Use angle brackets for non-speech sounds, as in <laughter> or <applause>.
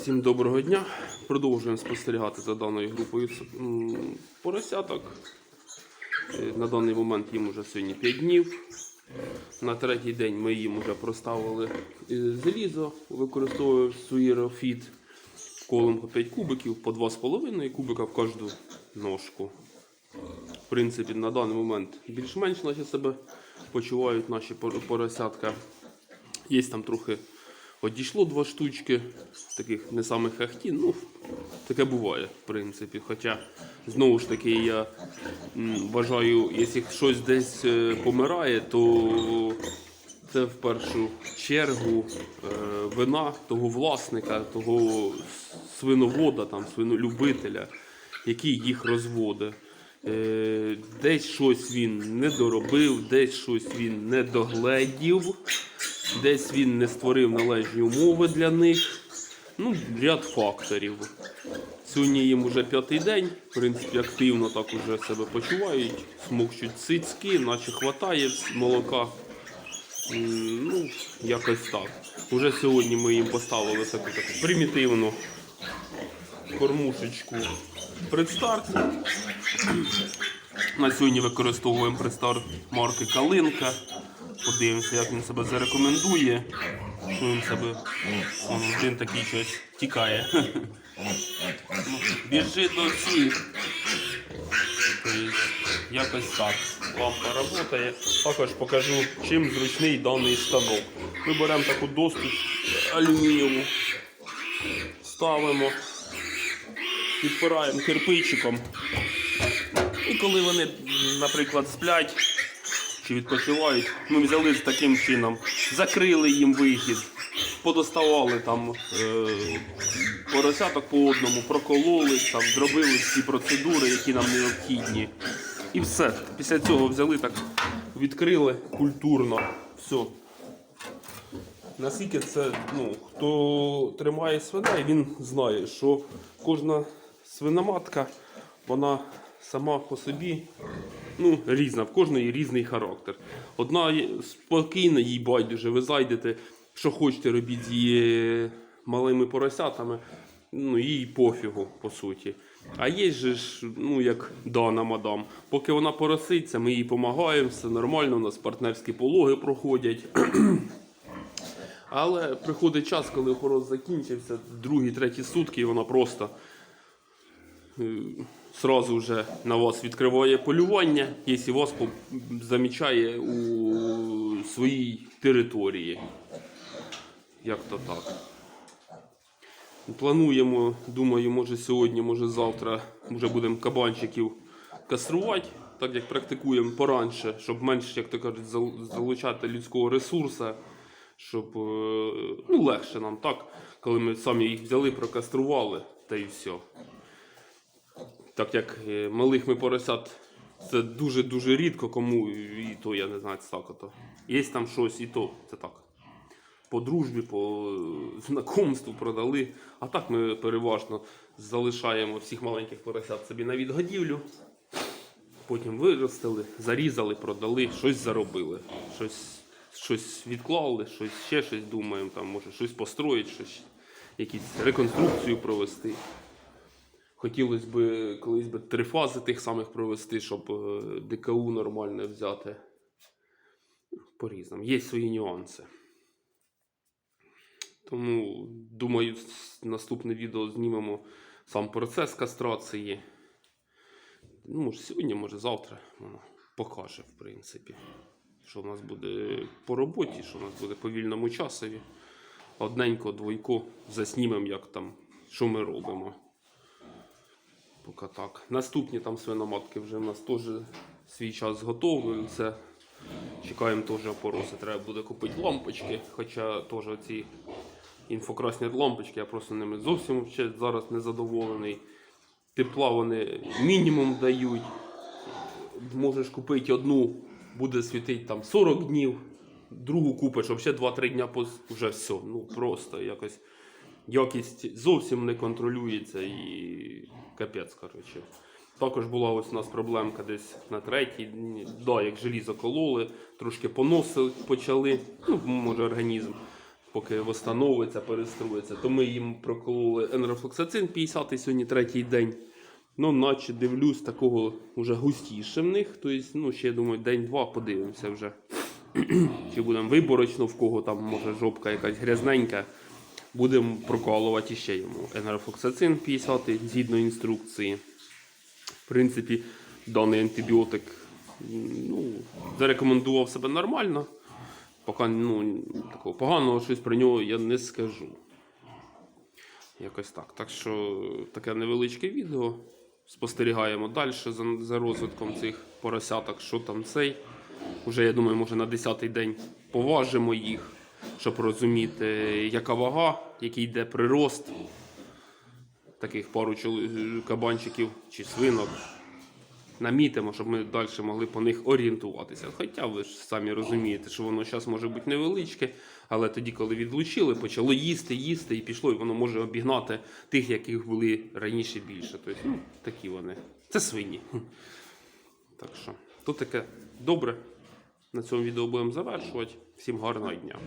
Всім доброго дня. Продовжуємо спостерігати за даною групою поросяток. Е, На даний момент їм вже сьогодні 5 днів. На третій день ми їм вже проставили е, залізо, використовуємо суїрофіт колом по 5 кубиків, по 2,5 кубика в кожну ножку. В принципі, на даний момент більш-менш наче себе почувають наші пор- поросятка. Є там трохи одійшло два штучки, таких не самих ахті. Ну, таке буває, в принципі. Хоча, знову ж таки, я вважаю, якщо щось десь е, помирає, то це в першу чергу е, вина того власника, того свиновода, там, свинолюбителя, який їх розводить. Е, Десь щось він не доробив, десь щось він не догледів, десь він не створив належні умови для них. Ну, ряд факторів. Сьогодні їм вже п'ятий день, в принципі, активно так уже себе почувають, смокчуть цицьки, наче хватає молока. Ну, якось так. Уже сьогодні ми їм поставили таку, таку примітивну кормушечку предстарт. На сьогодні використовуємо предстарт марки Калинка. Подивимося, як він себе зарекомендує. Що він себе. Он один такий щось тікає. Ну, Біжи до всіх. Тобто, Якось так. Лампа працює. Також покажу, чим зручний даний станок. Ми беремо таку доступ алюмінієву, ставимо, підпираємо кирпичиком. І коли вони, наприклад, сплять чи відпочивають, ми взяли з таким чином, закрили їм вихід, подоставали там е, поросяток по одному, прокололи, там, зробили всі процедури, які нам необхідні. І все. Після цього взяли так, відкрили культурно. Все. Наскільки це, ну, хто тримає свиней, він знає, що кожна свиноматка, вона сама по собі ну, різна, в кожної різний характер. Одна спокійна, їй байдуже, ви зайдете, що хочете робіть з її малими поросятами, ну, їй пофігу, по суті. А є же ж, ну, як Дана мадам. Поки вона пороситься, ми їй допомагаємо, все нормально, у нас партнерські пологи проходять. <clears throat> Але приходить час, коли хорос закінчився, другі, треті сутки, і вона просто е, сразу вже на вас відкриває полювання, якщо вас замічає у своїй території. Як то так. Плануємо, думаю, може сьогодні, може завтра вже будемо кабанчиків каструвати, так як практикуємо поранше, щоб менше, як то кажуть, залучати людського ресурсу, щоб е, ну, легше нам, так, коли ми самі їх взяли, прокастрували, та і все. Так як е, малих ми поросят, це дуже-дуже рідко кому, і то я не знаю, це так. Є там щось, і то це так по дружбі, по е, знакомству продали. А так ми переважно залишаємо всіх маленьких поросят собі на відгодівлю. Потім виростили, зарізали, продали, щось заробили. Щось, щось відклали, щось ще щось думаємо, там, може щось построїти, щось, якісь реконструкцію провести. Хотілося б колись би три фази тих самих провести, щоб е, ДКУ нормально взяти. По-різному. Є свої нюанси. Тому, думаю, наступне відео знімемо сам процес кастрації. Ну, може, сьогодні, може, завтра воно покаже, в принципі, що в нас буде по роботі, що в нас буде по вільному часові. Одненько, двойко заснімемо, як там, що ми робимо. Поки так. Наступні там свиноматки вже в нас теж свій час зготовуються. Чекаємо теж опороси. Треба буде купити лампочки. Хоча теж ці інфокрасні лампочки, я просто ними зовсім зараз не задоволений. Тепла вони мінімум дають. Можеш купити одну, буде світити там 40 днів, другу купиш, ще 2-3 дня вже все. Ну просто якось якість зовсім не контролюється і капець, коротше. Також була ось у нас проблемка десь на третій дні. Да, як желізо кололи, трошки поносили почали, ну, може організм поки встановиться, перестроїться, то ми їм прокололи енрофлоксацин 50 й сьогодні третій день. Ну, наче дивлюсь, такого вже густіше в них. Тобто, ну, ще я думаю, день-два подивимося вже. <clears throat> Чи будемо виборочно, в кого там може жопка якась грязненька. Будемо прокалувати ще йому енерофлоксацин 50 згідно інструкції. В принципі, даний антибіотик ну, зарекомендував себе нормально. Поки ну, такого поганого щось про нього я не скажу. Якось так. Так що таке невеличке відео. Спостерігаємо далі за, за розвитком цих поросяток, що там цей. Уже, я думаю, може на 10-й день поважимо їх, щоб розуміти, яка вага, який йде прирост таких пару кабанчиків чи свинок. Намітимо, щоб ми далі могли по них орієнтуватися. Хоча ви ж самі розумієте, що воно зараз може бути невеличке, але тоді, коли відлучили, почало їсти, їсти і пішло, і воно може обігнати тих, яких були раніше більше. Тобто, ну, такі вони. Це свині. Так що, то таке добре. На цьому відео будемо завершувати. Всім гарного дня.